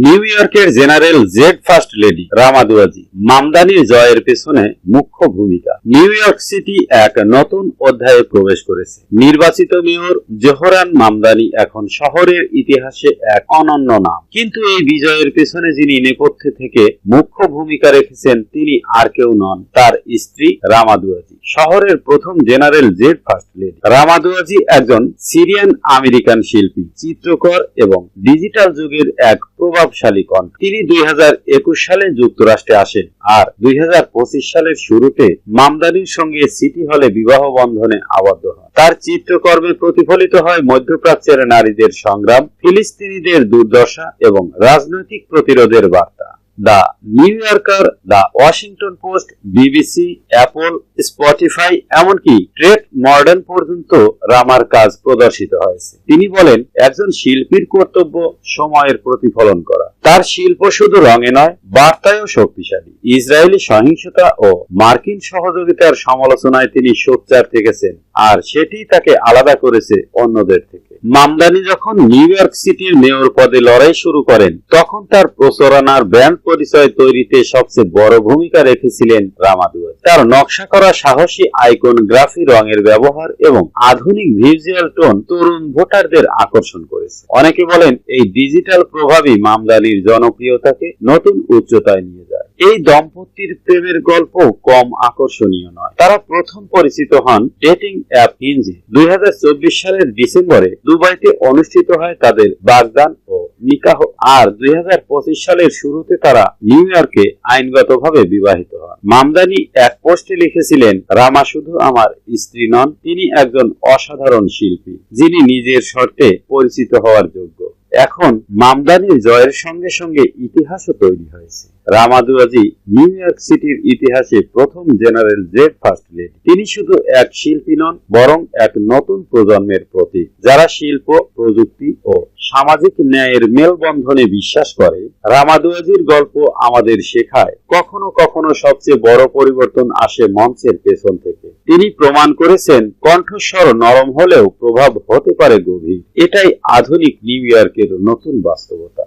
New ইয়র্কের general Z first lady Rama Duwaji মামদানির জয়ের পেছনে মুখ্য ভূমিকা। নিউ ইয়র্ক সিটি এক নতুন অধ্যায়ে প্রবেশ করেছে। নির্বাচিত মেয়র জোহরান মামদানি এখন শহরের ইতিহাসে এক অনন্য নাম। কিন্তু এই বিজয়ের পেছনে যিনি নেপথ্যে থেকে মুখ্য ভূমিকা রেখেছেন, তিনি আর কেউ নন, তার স্ত্রী রামাদুয়াজি শহরের প্রথম general Z first lady. Rama Duwaji একজন সিরিয়ান আমেরিকান শিল্পী, চিত্রকর এবং ডিজিটাল যুগের এক প্রভাবশালী কন। তিনি দুই সালে যুক্তরাষ্ট্রে আসেন আর দুই হাজার পঁচিশ সালের শুরুতে মামদানির সঙ্গে সিটি হলে বিবাহ বন্ধনে আবদ্ধ হন। তার চিত্রকর্মে প্রতিফলিত হয় মধ্যপ্রাচ্যের নারীদের সংগ্রাম, ফিলিস্তিনিদের দুর্দশা এবং রাজনৈতিক প্রতিরোধের বার্তা। The New Yorker, the Washington Post, BBC, Apple, Spotify, এমনকি ট্রেড মডার্ন পর্যন্ত রামার কাজ প্রদর্শিত হয়েছে। তিনি বলেন, একজন শিল্পীর কর্তব্য সময়ের প্রতিফলন করা। তার শিল্প শুধু রঙে নয়, বার্তায়ও শক্তিশালী। ইসরায়েলি সহিংসতা ও মার্কিন সহযোগিতার সমালোচনায় তিনি সোচ্চার থেকেছেন, আর সেটি তাকে আলাদা করেছে অন্যদের থেকে। মামদানি যখন নিউ ইয়র্ক সিটির মেয়র পদে লড়াই শুরু করেন, তখন তার প্রচারণার ব্র্যান্ড পরিচয় তৈরিতে সবচেয়ে বড় ভূমিকা রেখেছিলেন রামাদুয়ার তার নকশা করা সাহসী আইকনগ্রাফি রঙের ব্যবহার এবং আধুনিক ভিজুয়াল টোন তরুণ ভোটারদের আকর্ষণ করেছে। অনেকে বলেন, এই ডিজিটাল প্রভাবই মামদানির জনপ্রিয়তাকে নতুন উচ্চতায় নিয়ে যায় এই দম্পতির প্রেমের গল্প কম আকর্ষণীয় নয়। তারা প্রথম পরিচিত হন ডেটিং অ্যাপ হিঞ্জে দুই সালের ডিসেম্বরে দুবাইতে অনুষ্ঠিত হয় তাদের বাগদান ও নিকাহ। আর দুই হাজার পঁচিশ সালের শুরুতে তারা নিউ ইয়র্কে আইনগতভাবে বিবাহিত হন। মামদানি এক পোস্টে লিখেছিলেন, রামা শুধু আমার স্ত্রী নন, তিনি একজন অসাধারণ শিল্পী, যিনি নিজের শর্তে পরিচিত হওয়ার যোগ্য। এখন মামদানির জয়ের সঙ্গে সঙ্গে ইতিহাসও তৈরি হয়েছে। রামাদুয়াজি নিউ ইয়র্ক সিটির ইতিহাসে প্রথম জেনারেল জেড ফার্স্ট লেডি। তিনি শুধু এক শিল্পী নন, বরং এক নতুন প্রজন্মের প্রতীক, যারা শিল্প, প্রযুক্তি ও সামাজিক ন্যায়ের মেলবন্ধনে বিশ্বাস করে। রামাদুয়াজির গল্প আমাদের শেখায়, কখনো কখনো সবচেয়ে বড় পরিবর্তন আসে মঞ্চের পেছন থেকে। তিনি প্রমাণ করেছেন কণ্ঠস্বর নরম হলেও প্রভাব হতে পারে গভীর। এটাই আধুনিক নিউ ইয়র্কের নতুন বাস্তবতা।